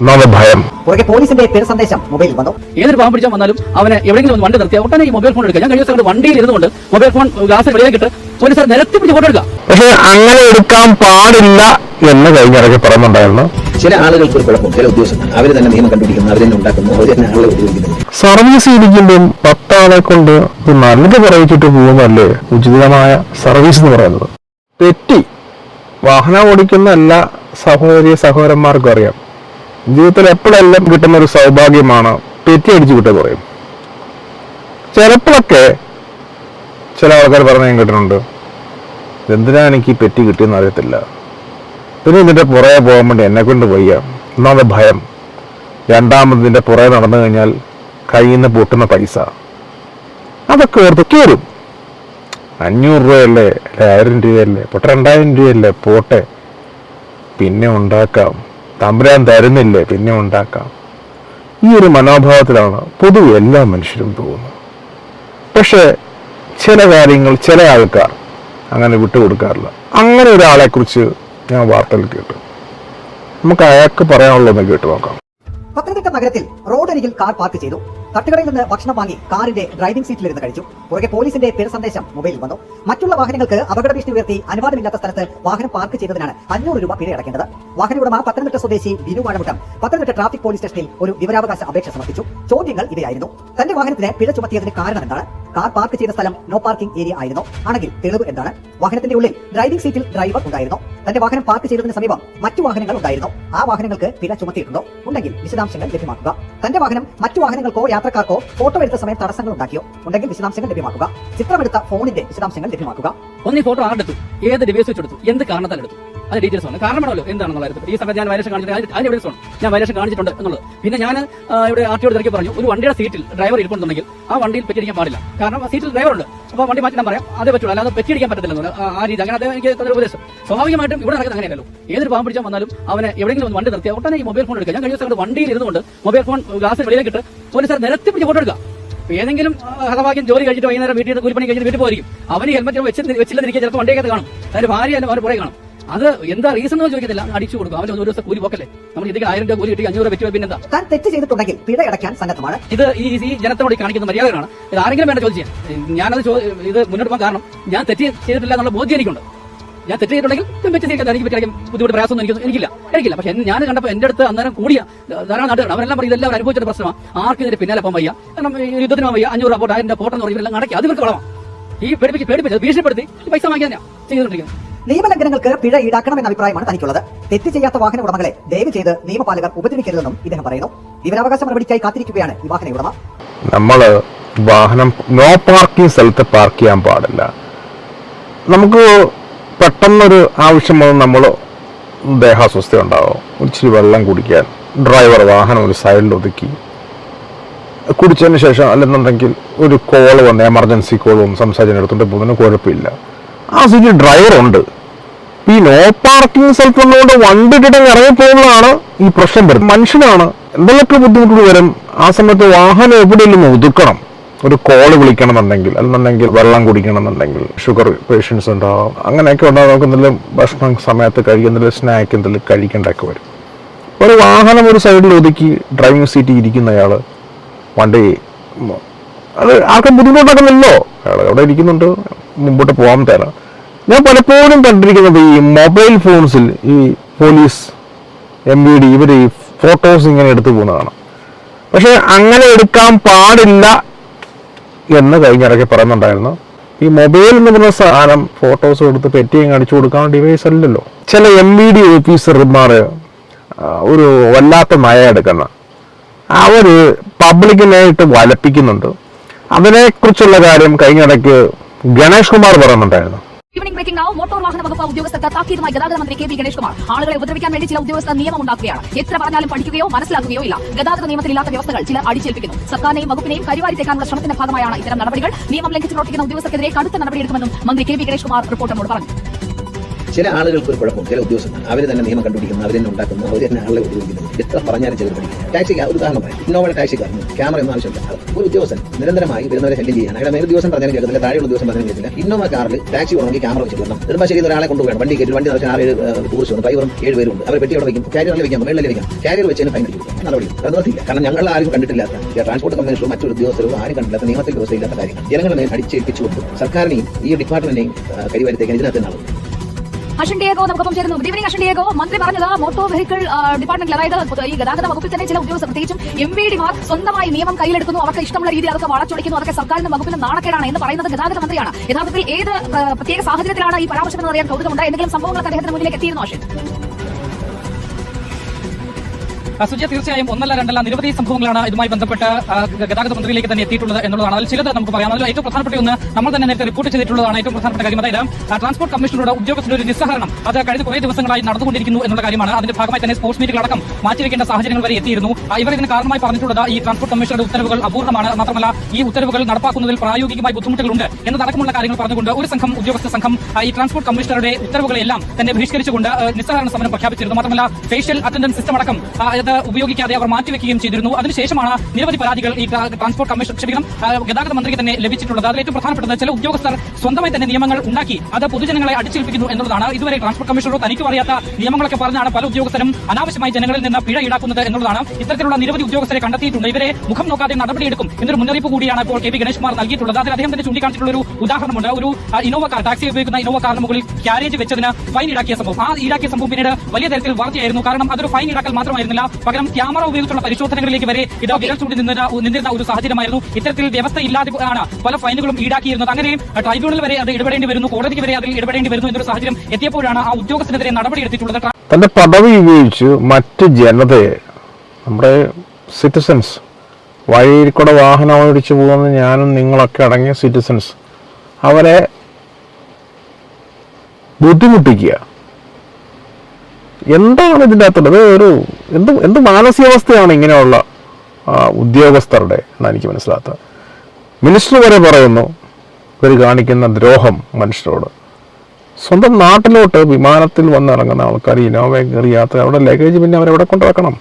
ഒന്നാമത് ഭയം പുറകെ പോലീസിന്റെ പേര് സന്ദേശം. മൊബൈലിൽ വന്നു? ഏതൊരു പാവം പിടിച്ചാൽ വന്നാലും അവനെ എവിടെയെങ്കിലും ഒന്ന് വണ്ടി നിർത്തിയാൽ ഉടനെ ഈ മൊബൈൽ ഫോൺ എടുക്കുക. ഞാൻ കഴിഞ്ഞ ദിവസം വണ്ടിയിൽ ഇരുന്നുകൊണ്ട് മൊബൈൽ ഫോൺ ഗ്ലാസ് വെളിയിലേക്ക് ഇട്ട് പോലീസ് നിരത്തി പിടിച്ച് ഫോട്ടോ എടുക്കുക. പക്ഷേ അങ്ങനെ എടുക്കാൻ പാടില്ല എന്ന് കഴിഞ്ഞിറക്കി പറയുന്നുണ്ടായിരുന്നു. ചില ആളുകൾക്ക് ഒരു കുഴപ്പം. ചില ഉദ്യോഗസ്ഥർ അവർ തന്നെ നിയമം കണ്ടുപിടിക്കുന്നു അവർ തന്നെ ഉണ്ടാക്കുന്നു അവർ തന്നെ ആളുകളെ ഉപയോഗിക്കുന്നു സർവീസ് ഇരിക്കുമ്പം പത്താളെ കൊണ്ട് നല്ലത് പറയിച്ചിട്ട് പോകുന്നതല്ലേ ഉചിതമായ സർവീസ് എന്ന് പറയുന്നത്? തെറ്റി. വാഹനം ഓടിക്കുന്ന എല്ലാ സഹോദരി സഹോദരന്മാർക്കും അറിയാം. ജീവിതത്തിൽ എപ്പോഴെല്ലാം കിട്ടുന്ന ഒരു സൗഭാഗ്യമാണ് പെറ്റി അടിച്ചു കിട്ടുക പറയും. ചിലപ്പോഴൊക്കെ ചില ആൾക്കാർ പറഞ്ഞ ഞാൻ കേട്ടിട്ടുണ്ട് എന്തിനാ എനിക്ക് പെറ്റി കിട്ടിയെന്ന് അറിയത്തില്ല? പിന്നെ ഇതിന്റെ പുറകെ പോകാൻ വേണ്ടി എന്നെ കൊണ്ട് വയ്യ. ഒന്നാമത് ഭയം. രണ്ടാമത് ഇതിന്റെ പുറകെ നടന്നു കഴിഞ്ഞാൽ കയ്യിൽ നിന്ന് പൊട്ടുന്ന പൈസ. അതൊക്കെ ഓർത്ത് കയറും അഞ്ഞൂറ് രൂപയല്ലേ? അല്ലെ ആയിരം രൂപയല്ലേ? പൊട്ട രണ്ടായിരം രൂപയല്ലേ? പോട്ടെ. പിന്നെ ഉണ്ടാക്കാം. തമ്പുരാൻ തരുന്നില്ലേ? പിന്നെ ഉണ്ടാക്കാം. ഈ ഒരു മനോഭാവത്തിലാണ് പൊതുവെ എല്ലാ മനുഷ്യരും പോകുന്നത്. പക്ഷേ ചില കാര്യങ്ങൾ ചില ആൾക്കാർ അങ്ങനെ വിട്ടുകൊടുക്കാറില്ല. അങ്ങനെ ഒരാളെ കുറിച്ച് ഞാൻ വാർത്തയിൽ കേട്ടു. നമുക്ക് അയാൾക്ക് പറയാനുള്ളതെന്ന് കേട്ടു നോക്കാം. പത്തനംതിട്ട നഗരത്തിൽ റോഡരികിൽ കാർ പാർക്ക് ചെയ്തു. തട്ടുകടയിൽ നിന്ന് ഭക്ഷണം വാങ്ങി കാറിന്റെ ഡ്രൈവിംഗ് സീറ്റിലിരുന്ന് കഴിച്ചു. പുറകെ പോലീസിന്റെ പേര് സന്ദേശം മൊബൈലിൽ വന്നു. മറ്റുള്ള വാഹനങ്ങൾക്ക് അപകട ഭീഷണി ഉയർത്തി അനുവാദമില്ലാത്ത സ്ഥലത്ത് വാഹനം പാർക്ക് ചെയ്തതിനാണ് അഞ്ഞൂറ് രൂപ പിഴ അടയ്ക്കേണ്ടത് വാഹന ഉടമ പത്തനംതിട്ട സ്വദേശി ബിനു വാഴമുട്ടം പത്തനംതിട്ട ട്രാഫിക് പോലീസ് സ്റ്റേഷനിൽ ഒരു വിവരാവകാശ അപേക്ഷ സമർപ്പിച്ചു. ചോദ്യങ്ങൾ ഇവയായിരുന്നു. തന്റെ വാഹനത്തിന് പിഴ ചുമത്തിയതിന് കാരണം എന്താണ്? കാർ പാർക്ക് ചെയ്ത സ്ഥലം നോ പാർക്കിംഗ് ഏരിയ ആയിരുന്നു. ആണെങ്കിൽ തെളിവ് എന്താണ്? വാഹനത്തിന്റെ ഉള്ളിൽ ഡ്രൈവിംഗ് സീറ്റിൽ ഡ്രൈവർ ഉണ്ടായിരുന്നു. തന്റെ വാഹനം പാർക്ക് ചെയ്തതിന് സമീപം മറ്റു വാഹനങ്ങൾ ഉണ്ടായിരുന്നു. ആ വാഹനങ്ങൾക്ക് പിഴ ചുമത്തിയിട്ടുണ്ടോ? ഉണ്ടെങ്കിൽ വിശദാംശങ്ങൾ ലഭ്യമാക്കുക. തന്റെ വാഹനം മറ്റു വാഹനങ്ങൾക്കോ യാത്രക്കാർക്കോ ഫോട്ടോ എടുത്ത സമയം തടസ്സങ്ങൾ ഉണ്ടാക്കിയോ ഉണ്ടെങ്കിൽ വിശദാംശങ്ങൾ ലഭ്യമാക്കുക. ചിത്രമെടുത്ത ഫോണിന്റെ വിശദാംശങ്ങൾ ലഭ്യമാക്കുക. ഒന്ന് ഫോട്ടോ ആരെടുത്തു ഏത് ഡിവൈസ് വെച്ചെടുത്തു എന്ത് കാരണത്താൽ എടുത്തു? അത് ഡീറ്റെയിൽസ് ആണ് കാരണമാണല്ലോ എന്താണെന്നുള്ള കാര്യത്തിൽ. ഈ സമയത്ത് ഞാൻ വയലേഷൻ കാണിച്ചിട്ടുണ്ട് അതിന് അതിന് എവിഡൻസ് ആണ് ഞാൻ വയലേഷൻ കാണിച്ചിട്ടുണ്ട് എന്നുള്ളത്. പിന്നെ ഞാൻ ഇവിടെ ആർ ടിയോട് തിരക്കി പറഞ്ഞു ഒരു വണ്ടിയുടെ സീറ്റിൽ ഡ്രൈവർ ഇരിപ്പുണ്ടെന്നുണ്ടെങ്കിൽ ആ വണ്ടിയിൽ പെറ്റിടിക്കാൻ പാടില്ല. കാരണം സീറ്റിൽ ഡ്രൈവർ ഉണ്ട്. അപ്പോൾ വണ്ടി മാറ്റി ഞാൻ പറയാം. അതേ പറ്റുള്ളൂ അല്ലാതെ പെറ്റിയടിക്കാൻ എന്നുള്ളത്. ആ- രീതി. അങ്ങനെ അദ്ദേഹം എനിക്ക് തന്നെ ഉപദേശം. സ്വാഭാവികമായിട്ടും ഇവിടെ നടക്കുന്നത് അങ്ങനെയല്ലോ ഏതൊരു പാവം പിടിച്ചാൽ വന്നാലും അവനെ എവിടെയെങ്കിലും ഒന്ന് വണ്ടി നിർത്തിയാൽ ഉടനെ ഈ മൊബൈൽ ഫോൺ എടുക്കുക. ഞാൻ കഴിഞ്ഞ ദിവസം വണ്ടിയിൽ ഇരുന്നുകൊണ്ട് മൊബൈൽ ഫോൺ ഗ്ലാസ് വെളിയിലേക്ക് ഇട്ട് പോലീസ് നിരത്തി പിടിച്ച് ഫോട്ടോ എടുക്കുക. ഏതെങ്കിലും ഹതഭാഗ്യം ജോലി കഴിഞ്ഞിട്ട് വൈകുന്നേരം വീട്ടിൽ കൂലിപ്പണി കഴിഞ്ഞിട്ട് വീട്ടിൽ പോയിരിക്കും. അവന് ഹെൽമെറ്റ് വെച്ച് വെച്ചില്ലെന്നിരിക്കുക ചിലപ്പോൾ വണ്ടിയൊക്കെ കാണും. അതിന്റെ ഭാര്യ അതിന്റെ അവന് പുറകെ കാണും. അത് എന്താ റീസൺ എന്ന് ചോദിക്കത്തില്ല. അടിച്ചു കൊടുക്കും. അവൻ ഒരു ദിവസം കൂലി പോക്കല്ലേ? നമ്മൾ ഇതിൽ ആയിരം രൂപ കൂലി കിട്ടി അഞ്ഞൂറ് രൂപ പറ്റുമോ പിന്നെന്താ? താൻ തെറ്റ് ചെയ്തിട്ടുണ്ടെങ്കിൽ പിഴ അടയ്ക്കാൻ സന്നദ്ധമാണ്. ഇത് ഈ ഈ ജനത്തോട് കാണിക്കുന്ന മര്യാദകളാണ്. ഇത് ആരെങ്കിലും വേണ്ട ചോദിച്ചു ഞാനത് ഇത് മുന്നോട്ട് പോകാൻ കാരണം ഞാൻ തെറ്റ് ചെയ്തിട്ടില്ല എന്നുള്ള ബോധ്യം എനിക്കുണ്ട്. ഞാൻ തെറ്റ് ചെയ്തിട്ടുണ്ടെങ്കിൽ ഞാൻ വെച്ച് ചെയ്യില്ല എനിക്ക് പറ്റിയ ബുദ്ധിമുട്ട് പ്രയാസമൊന്നും എനിക്ക് എനിക്കില്ല. എനിക്കില്ല. പക്ഷെ ഞാൻ കണ്ടപ്പോൾ എന്റെ അടുത്ത് അന്നേരം കൂടിയ ധാരാളം നാട്ടുകാർ അവരെല്ലാം പറയും ഇതെല്ലാം അനുഭവിച്ചൊരു പ്രശ്നമാണ് ആർക്കും ഇതിന്റെ പിന്നാലെ പോകാൻ വയ്യ. കാരണം ഈ യുദ്ധത്തിന് പോകാൻ വയ്യ. അഞ്ഞൂറ് അപ്പോൾ ആയിരം പോട്ടെന്ന് എന്ന് എല്ലാം നടക്കി. അത് ഇവർക്ക് വളമാണ് ഈ പേടിപ്പിച്ച് പേടിപ്പിച്ച് ഭീഷണിപ്പെടുത്തി പൈസ വാങ്ങിക്കാൻ ചെയ്തുകൊണ്ടിരിക്കുന്നത്. നിയമലംഘനങ്ങൾക്ക് പിഴ ഈടാക്കണമെന്ന അഭിപ്രായമാണ് തനിക്കുള്ളത്. തെറ്റ് ചെയ്യാത്ത വാഹന ഉടമകളെ ദയവ് ചെയ്ത് നിയമപാലകർ ഉപദ്രവിക്കരുതെന്നും ഇദ്ദേഹം പറയുന്നു. വിവരാവകാശ മറുപടിക്കായി കാത്തിരിക്കുകയാണ് ഈ വാഹന ഉടമ. നമ്മൾ വാഹനം നോ പാർക്കിംഗ് സ്ഥലത്ത് പാർക്ക് ചെയ്യാൻ പാടില്ല. നമുക്ക് പെട്ടെന്നൊരു ആവശ്യം വന്ന് നമ്മൾ ദേഹാസ്വസ്ഥ ഉണ്ടാവും. ഇച്ചിരി വെള്ളം കുടിക്കാൻ. ഡ്രൈവർ വാഹനം ഒരു സൈഡിൽ ഒതുക്കി. കുടിച്ചതിന് ശേഷം അല്ലെന്നുണ്ടെങ്കിൽ ഒരു കോൾ വന്ന് എമർജൻസി കോൾ വന്ന് എടുത്തിട്ട് പോകുന്നതിന് കുഴപ്പമില്ല. ആ സീറ്റിൽ ഡ്രൈവർ ഉണ്ട്. ഈ നോ പാർക്കിംഗ് സ്ഥലത്ത് നമ്മളോട് വണ്ടി ഇട്ടിട്ട് ഇറങ്ങി പോകുന്നതാണ് ഈ പ്രശ്നം വരുന്നത്. മനുഷ്യനാണ് എന്തെങ്കിലുമൊക്കെ ബുദ്ധിമുട്ടുകൾ വരും ആ സമയത്ത് വാഹനം എവിടെയെങ്കിലും ഒതുക്കണം. ഒരു കോൾ വിളിക്കണം എന്നുണ്ടെങ്കിൽ അല്ലെന്നുണ്ടെങ്കിൽ വെള്ളം കുടിക്കണം എന്നുണ്ടെങ്കിൽ ഷുഗർ പേഷ്യൻസ് ഉണ്ടാവും അങ്ങനെയൊക്കെ ഉണ്ടാകും നമുക്ക് എന്തെങ്കിലും ഭക്ഷണം സമയത്ത് കഴിക്കുന്നില്ല സ്നാക്ക് എന്തെങ്കിലും കഴിക്കേണ്ടതൊക്കെ വരും. ഒരു വാഹനം ഒരു സൈഡിൽ ഒതുക്കി ഡ്രൈവിംഗ് സീറ്റിൽ ഇരിക്കുന്ന അയാൾ വണ്ടി അത് ആർക്കും ബുദ്ധിമുട്ടുണ്ടാക്കുന്നില്ലോ അയാൾ അവിടെ ഇരിക്കുന്നുണ്ട് മുമ്പോട്ട് പോകാൻ തരാം ഞാൻ പലപ്പോഴും കണ്ടിരിക്കുന്നത് ഈ മൊബൈൽ ഫോൺസിൽ ഈ പോലീസ് എം വി ഡി ഇവർ ഈ ഫോട്ടോസ് ഇങ്ങനെ എടുത്തു പോകുന്നതാണ്. പക്ഷെ അങ്ങനെ എടുക്കാൻ പാടില്ല എന്ന് കഴിഞ്ഞിടയ്ക്ക് പറയുന്നുണ്ടായിരുന്നു. ഈ മൊബൈൽ എന്ന് പറയുന്ന സാധനം ഫോട്ടോസ് എടുത്ത് പെറ്റിയും കാണിച്ചു കൊടുക്കാൻ ഡിവൈസ് അല്ലല്ലോ. ചില എം വി ഡി ഓഫീസർമാർ ഒരു വല്ലാത്ത നയ എടുക്കുന്ന അവർ പബ്ലിക്കിനായിട്ട് വലപ്പിക്കുന്നുണ്ട്. അതിനെക്കുറിച്ചുള്ള കാര്യം കഴിഞ്ഞിടയ്ക്ക് ഗണേഷ് കുമാർ പറയുന്നുണ്ടായിരുന്നു. ഈവനിംഗ് ബ്രേക്കിംഗ് നാവ് മോട്ടോർ വാഹന വകുപ്പ് ഉദ്യോഗസ്ഥർക്ക് താക്കീതുമായി ഗതാഗത മന്ത്രി കെ പി ഗണേഷ് കുമാർ ആളുകളെ ഉപദ്രവിക്കാൻ വേണ്ടി ചില ഉദ്യോഗസ്ഥർ നിയമം ഉണ്ടാക്കുകയാണ്. എത്ര പറഞ്ഞാലും പഠിക്കുകയോ മനസ്സിലാക്കുകയോ ഇല്ല. ഗതാഗത നിയമത്തിലില്ലാത്ത വ്യവസ്ഥകൾ ചിലർ അടിച്ചേൽപ്പിക്കുന്നു. സർക്കാരിനെയും വകുപ്പിനെയും കരിവാരി തേക്കാനുള്ള ശ്രമത്തിന്റെ ഭാഗമായാണ് ഇത്തരം നടപടികൾ. നിയമം ലംഘിച്ച് പ്രവർത്തിക്കുന്ന ഉദ്യോഗസ്ഥർക്കെതിരെ കടുത്ത നടപടിയെടുക്കുമെന്നും മന്ത്രി കെ പി ഗണേഷ് കുമാർ റിപ്പോർട്ടറിനോട് പറഞ്ഞു. ചില ആളുകൾക്ക് ഒരു കുഴപ്പം. ചില ഉദ്യോഗസ്ഥർ അവർ തന്നെ നിയമം കണ്ടുപിടിക്കുന്നു അവർ തന്നെ ഉണ്ടാക്കുന്നു അവർ തന്നെ ആളെ ഉപയോഗിക്കുന്നു എത്ര പറഞ്ഞാലും ചിലർ പഠിക്കും. ടാക്സി ഒരു ഉദാഹരണം പറയാം. ഇന്നോവയുടെ ടാക്സിക്കാരന് ക്യാമറ ഒന്നും ആവശ്യമില്ല. ഒരു ഉദ്യോഗസ്ഥൻ നിരന്തരമായി വരുന്നവരെ ശല്യം ചെയ്യാൻ അയാളുടെ മേൽ ദിവസം പറഞ്ഞാലും കേൾക്കുന്നില്ല താഴെയുള്ള ദിവസം പറഞ്ഞാലും കേൾക്കില്ല ഇന്നോവ കാറിൽ ടാക്സി വേണമെങ്കിൽ ക്യാമറ വെച്ച് വരണം. നെടുമ്പാശ്ശേരി ഒരാളെ കൊണ്ടുപോകണം വണ്ടി കയറ്റി. വണ്ടി നിറച്ച് ആറ് ഏഴ് ടൂറിസ്റ്റ് ഡ്രൈവറും ഏഴ് പേരുണ്ട് അവർ പെട്ടി അവിടെ വയ്ക്കും. കാരിയറിൽ വയ്ക്കാം. മേളിൽ വയ്ക്കാം. കാരിയർ വെച്ചതിന് ഫൈൻ അടിക്കും നടപടി. നിർത്തില്ല കാരണം ഞങ്ങൾ ആരും കണ്ടിട്ടില്ലാത്ത ട്രാൻസ്പോർട്ട് കമ്മീഷണറും മറ്റൊരു ഉദ്യോഗസ്ഥരും ആരും കണ്ടില്ലാത്ത നിയമത്തിൽ വ്യവസ്ഥയില്ലാത്ത കാര്യങ്ങൾ ജനങ്ങളുടെ മേൽ അടിച്ചേൽപ്പിച്ചുകൊണ്ട് സർക്കാരിനെയും ഈ ഡിപ്പാർട്ട്മെന്റിനെയും കരിവാരിത്തേക്കാൻ ഇതിനകത്ത് നിന്നാണ് അഷൻ ഡിയേഗോ നമുക്കൊപ്പം ചേരുന്നു. Good evening Ashan Diego. മന്ത്രി പറഞ്ഞത് മോട്ടോർ വെഹിക്കിൾ ഡിപ്പാർട്ട്മെന്റിൽ അതായത് ഈ ഗതാഗത വകുപ്പിൽ തന്നെ ചില ഉദ്യോഗസ്ഥർ പ്രത്യേകിച്ചും എം വി ഡിമാർ സ്വന്തമായി നിയമം കയ്യിലെടുക്കുന്നു. അവർക്ക് ഇഷ്ടമുള്ള രീതിയിൽ അതൊക്കെ വളച്ചൊടിക്കുന്നു. അതൊക്കെ സർക്കാരിന്റെ വകുപ്പിന് നാണക്കേടാണ് എന്ന് പറയുന്നത് ഗതാഗത മന്ത്രിയാണ്. യഥാർത്ഥത്തിൽ ഏത് പ്രത്യേക സാഹചര്യത്തിലാണ് ഈ പരാമർശം എന്ന് അറിയാൻ കൗതുകമുണ്ട്? എന്തെങ്കിലും സംഭവങ്ങൾ അദ്ദേഹത്തിന് മുന്നിലേക്ക് എത്തിയിരുന്നു അഷൻ ആ, സുജയ തീർച്ചയായും ഒന്നല്ല രണ്ടല്ല നിരവധി സംഭവങ്ങളാണ് ഇതുമായി ബന്ധപ്പെട്ട് ഗതാഗത മന്ത്രിയിലേക്ക് തന്നെ എത്തിയിട്ടുള്ളത് എന്നുള്ളതാണ്. അതിൽ ചിലത് നമുക്ക് പറയാം അതിൽ ഏറ്റവും പ്രധാനപ്പെട്ട ഒന്ന് നമ്മൾ തന്നെ നേരത്തെ റിപ്പോർട്ട് ചെയ്തിട്ടുള്ളതാണ് ഏറ്റവും പ്രധാനപ്പെട്ട കാര്യം. അതായത് ട്രാൻസ്പോർട്ട് കമ്മീഷണറുടെ ഉദ്യോഗസ്ഥരുടെ ഒരു നിസ്സഹരണം അത് കഴിഞ്ഞ കുറേ ദിവസങ്ങളായി നടന്നുകൊണ്ടിരിക്കുന്നു എന്നുള്ള കാര്യമാണ്. അതിന്റെ ഭാഗമായി തന്നെ സ്പോർട്സ് മീറ്റുകളടക്കം മാറ്റിവെക്കേണ്ട സാഹചര്യങ്ങൾ വരെ എത്തിയിരുന്നു. ഇവർ ഇതിന് കാരണമായി പറഞ്ഞിട്ടുള്ളത് ഈ ട്രാൻസ്പോർട്ട് കമ്മീഷണറുടെ ഉത്തരവുകൾ അപൂർണമാണ് മാത്രമല്ല ഈ ഉത്തരവുകൾ നടപ്പാക്കുന്നതിൽ പ്രായോഗികമായി ബുദ്ധിമുട്ടുകളുണ്ട് എന്നതടക്കമുള്ള കാര്യങ്ങൾ പറഞ്ഞുകൊണ്ട് ഒരു സംഘം ഉദ്യോഗസ്ഥ സംഘം ഈ ട്രാൻസ്പോർട്ട് കമ്മീഷണറുടെ ഉത്തരവുകളെല്ലാം തന്നെ ബഹിഷ്കരിച്ചുകൊണ്ട് നിസ്സഹരണ സമരം പ്രഖ്യാപിച്ചിരുന്നു. മാത്രമല്ല ഫേഷ്യൽ അറ്റൻഡൻസ് സിസ്റ്റം അടക്കം അത് ഉപയോഗിക്കാതെ അവർ മാറ്റിവെക്കുകയും ചെയ്തിരുന്നു. അതിനുശേഷമാണ് നിരവധി പരാതികൾ ഈ ട്രാൻസ്പോർട്ട് കമ്മീഷൻ ക്ഷമിക്കണം ഗതാഗത മന്ത്രിക്ക് തന്നെ ലഭിച്ചിട്ടുള്ളത്. അതിൽ ഏറ്റവും പ്രധാനപ്പെട്ടത് ചില ഉദ്യോഗസ്ഥർ സ്വന്തമായി തന്നെ നിയമങ്ങൾ ഉണ്ടാക്കി അത് പൊതുജനങ്ങളെ അടിച്ചേൽപ്പിക്കുന്നു എന്നുള്ളതാണ്. ഇതുവരെ ട്രാൻസ്പോർട്ട് കമ്മീഷണറോ തനിക്ക് അറിയാത്ത നിയമങ്ങളൊക്കെ പറഞ്ഞാണ് പല ഉദ്യോഗസ്ഥരും അനാവശ്യമായി ജനങ്ങളിൽ നിന്ന് പിഴ ഈടാക്കുന്നത് എന്നുള്ളതാണ്. ഇത്തരത്തിലുള്ള നിരവധി ഉദ്യോഗസ്ഥരെ കണ്ടെത്തിയിട്ടുണ്ട്. ഇവരെ മുഖം നോക്കാതെ നടപടിയെടുക്കും എന്നൊരു മുന്നറിയിപ്പ് കൂടിയാണ് ഇപ്പോൾ കെ പി ഗണേഷ് കുമാർ നൽകിയിട്ടുള്ളത്. അതിൽ അദ്ദേഹം തന്നെ ചൂണ്ടിക്കാണിച്ചിട്ടുള്ള ഒരു ഉദാഹരണമുണ്ട്. ഒരു ഇന്നോവ കാർ ടാക്സി ഉപയോഗിക്കുന്ന ഇന്നോവ കാറിന് മുകളിൽ ക്യാരേജ് വെച്ചതിന് ഫൈൻ ഈടാക്കിയ സംഭവം. ആ ഈടാക്കിയ സംഭവം പിന്നീട് വലിയ തരത്തിൽ വാർത്തയായിരുന്നു. കാരണം അതൊരു ഫൈൻ ഈടാക്കൽ മാത്രമായിരുന്നില്ല. പകരം ക്യാമറ ഉപയോഗിച്ചുള്ള പരിശോധനകളിലേക്ക് വരെ ഇത് വിരൽ ചൂണ്ടി നിന്നിരുന്ന ഒരു സാഹചര്യമായിരുന്നു. ഇത്തരത്തിൽ വ്യവസ്ഥ ഇല്ലാതെ ആണ് പല ഫൈനുകളും ഈടാക്കിയിരുന്നത്. അങ്ങനെ ട്രൈബ്യൂണൽ വരെ അത് ഇടപെടേണ്ടി വരുന്നു. കോടതിക്ക് വരെ അതിൽ ഇടപെടേണ്ടി വരുന്നു എന്നൊരു സാഹചര്യം എത്തിയപ്പോഴാണ് ആ ഉദ്യോഗസ്ഥനെതിരെ നടപടിയെടുത്തിട്ടുള്ളത് തന്റെ പദവി ഉപയോഗിച്ച് മറ്റ് ജനതയെ നമ്മുടെ സിറ്റിസൻസ് വഴിയിൽ കൂടെ വാഹനം ഓടിച്ചു പോകുന്ന ഞാനും നിങ്ങളൊക്കെ അടങ്ങിയ സിറ്റിസൻസ് അവരെ ബുദ്ധിമുട്ടിക്കുക. എന്താണ് ഇതിന്റെ അകത്തുള്ളത്? ഒരു എന്ത് എന്ത് മാനസികാവസ്ഥയാണ് ഇങ്ങനെയുള്ള ഉദ്യോഗസ്ഥരുടെ എന്നാണ് എനിക്ക് മനസ്സിലാത്തത് മിനിസ്റ്റർ വരെ പറയുന്നു ഇവർ കാണിക്കുന്ന ദ്രോഹം മനുഷ്യരോട്. സ്വന്തം നാട്ടിലോട്ട് വിമാനത്തിൽ വന്നിറങ്ങുന്ന ആൾക്കാർ ഇനോവ കയറി യാത്ര അവിടെ ലഗേജ് പിന്നെ അവരെവിടെ കൊണ്ടിറക്കണം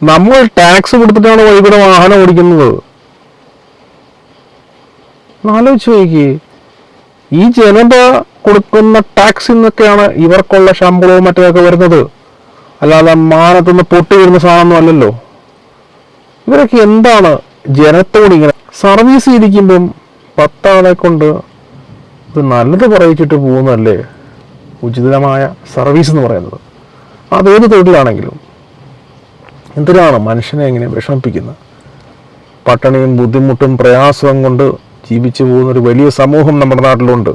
നമ്മൾ ടാക്സ് കൊടുത്തിട്ടാണ് വൈകുന്നേരം വാഹനം ഓടിക്കുന്നത്? ആലോചിച്ച് നോക്കി ഈ ജനത കൊടുക്കുന്ന ടാക്സിൽ നിന്നൊക്കെയാണ് ഇവർക്കുള്ള ശമ്പളവും മറ്റൊക്കെ വരുന്നത്. അല്ലാതെ മാനത്തുനിന്ന് പൊട്ടി വരുന്ന സാധനമൊന്നും അല്ലല്ലോ. ഇവരൊക്കെ എന്താണ് ജനത്തോട് ഇങ്ങനെ സർവീസ് ചെയ്തിരിക്കുമ്പം പത്താളെ കൊണ്ട് ഒരു നല്ലത് പറയിച്ചിട്ട് പോകുന്നതല്ലേ? ഉചിതമായ സർവീസ് എന്ന് പറയുന്നത്. അതേത് തൊഴിലാണെങ്കിലും എന്തിനാണ് മനുഷ്യനെ ഇങ്ങനെ വിഷമിപ്പിക്കുന്നത്? പട്ടിണിയും ബുദ്ധിമുട്ടും പ്രയാസവും കൊണ്ട് ജീവിച്ചു പോകുന്ന ഒരു വലിയ സമൂഹം നമ്മുടെ നാട്ടിലുണ്ട്.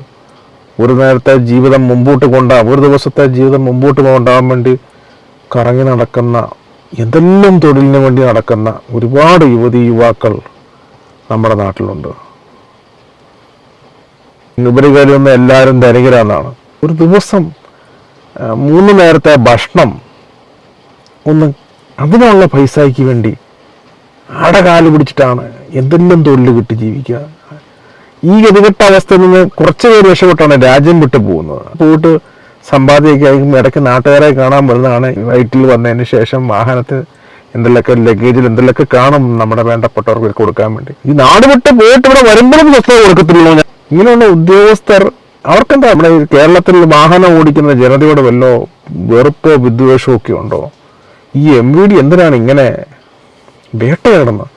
ഒരു നേരത്തെ ജീവിതം മുമ്പോട്ട് കൊണ്ടാ ഒരു ദിവസത്തെ ജീവിതം മുമ്പോട്ട് കൊണ്ടുപോകാൻ വേണ്ടി കറങ്ങി നടക്കുന്ന എന്തെല്ലാം തൊഴിലിന് വേണ്ടി നടക്കുന്ന ഒരുപാട് യുവതി യുവാക്കൾ നമ്മുടെ നാട്ടിലുണ്ട്. ഉപരികാലൊന്നും എല്ലാവരും ധനികരാന്നാണ്. ഒരു ദിവസം മൂന്ന് നേരത്തെ ഭക്ഷണം ഒന്ന് അതിനുള്ള പൈസയ്ക്ക് വേണ്ടി അടകാൽ പിടിച്ചിട്ടാണ് എന്തെല്ലാം തൊഴിൽ കിട്ടി ജീവിക്കുക. ഈ ഗതികെട്ട അവസ്ഥയിൽ നിന്ന് കുറച്ച് പേര് രക്ഷപ്പെട്ടാണ് രാജ്യം വിട്ടു പോകുന്നത്. പോയിട്ട് സമ്പാദ്യമൊക്കെ ഇടയ്ക്ക് നാട്ടുകാരെ കാണാൻ വരുന്നതാണ്. വൈറ്റിൽ വന്നതിന് ശേഷം വാഹനത്തിൽ എന്തെല്ലൊക്കെ ലഗേജിൽ എന്തെല്ലൊക്കെ കാണും നമ്മുടെ വേണ്ടപ്പെട്ടവർക്ക് കൊടുക്കാൻ വേണ്ടി. ഈ നാട് വിട്ട് പോയിട്ട് ഇവിടെ വരുമ്പോഴും സ്വസ്ഥത കൊടുക്കത്തുള്ളൂ ഇങ്ങനെയുള്ള ഉദ്യോഗസ്ഥർ അവർക്കെന്താ നമ്മുടെ കേരളത്തിൽ വാഹനം ഓടിക്കുന്ന ജനതയോട് വല്ലോ വെറുപ്പോ വിദ്വേഷമോ ഒക്കെ ഉണ്ടോ? ഈ എം വി ഡി എന്തിനാണ് ഇങ്ങനെ വേട്ടയാടുന്നത്?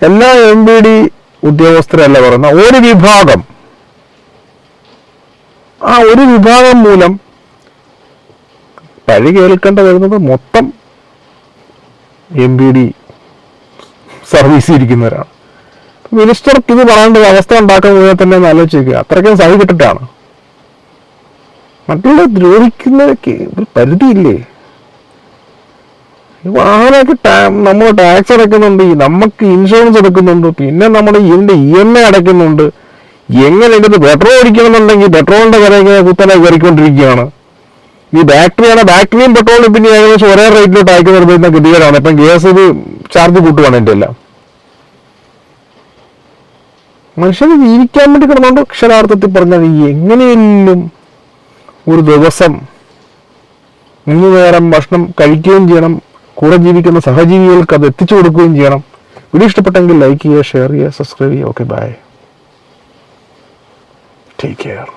എല്ലാ എം വി ഡി ഉദ്യോഗസ്ഥരല്ല പറയുന്ന ഒരു വിഭാഗം. ആ ഒരു വിഭാഗം മൂലം പഴി കേൾക്കേണ്ട വരുന്നത് മൊത്തം എം ബി ഡി സർവീസ് ഇരിക്കുന്നവരാണ് മിനിസ്റ്റർക്ക് ഇത് പറയേണ്ട അവസ്ഥ ഉണ്ടാക്കാൻ പോയാൽ തന്നെ ഒന്ന് ആലോചിക്കുക അത്രയ്ക്കും സഹി കിട്ടിട്ടാണ് മറ്റുള്ള ദ്രോഹിക്കുന്നവർക്ക് ഒരു പരിധിയില്ലേ? വാഹനമൊക്കെ നമ്മൾ ടാക്സ് അടക്കുന്നുണ്ട് നമുക്ക് ഇൻഷുറൻസ് എടുക്കുന്നുണ്ട് പിന്നെ നമ്മൾ ഇതിന്റെ ഇ എം ഐ അടയ്ക്കുന്നുണ്ട് എങ്ങനെ ഇതിന്റെ പെട്രോൾ അടിക്കണമെന്നുണ്ടെങ്കിൽ പെട്രോളിന്റെ വില ഇങ്ങനെ കുത്തനെ കയറിക്കൊണ്ടിരിക്കുകയാണ്. ഈ ബാറ്ററിയാണ് ബാറ്ററിയും പെട്രോളും പിന്നെ ഏകദേശം ഒരേ റേറ്റിലോട്ട് അയക്കുന്ന നിർമ്മിക്കുന്ന ഗതികേടാണ്. ഇപ്പം ഗ്യാസ് ഇത് ചാർജ് കൂട്ടുവാണ് എന്റെ എല്ലാം. മനുഷ്യന് ജീവിക്കാൻ വേണ്ടി കിടന്നുകൊണ്ട് അക്ഷരാർത്ഥത്തിൽ പറഞ്ഞാൽ എങ്ങനെയെങ്കിലും ഒരു ദിവസം മൂന്ന് നേരം ഭക്ഷണം കഴിക്കുകയും ചെയ്യണം. കൂടെ ജീവിക്കുന്ന സഹജീവികൾക്ക് അത് എത്തിച്ചു കൊടുക്കുകയും ചെയ്യണം. വീഡിയോ ഇഷ്ടപ്പെട്ടെങ്കിൽ ലൈക്ക് ചെയ്യുക ഷെയർ ചെയ്യുക സബ്സ്ക്രൈബ് ചെയ്യുക. Okay bye take care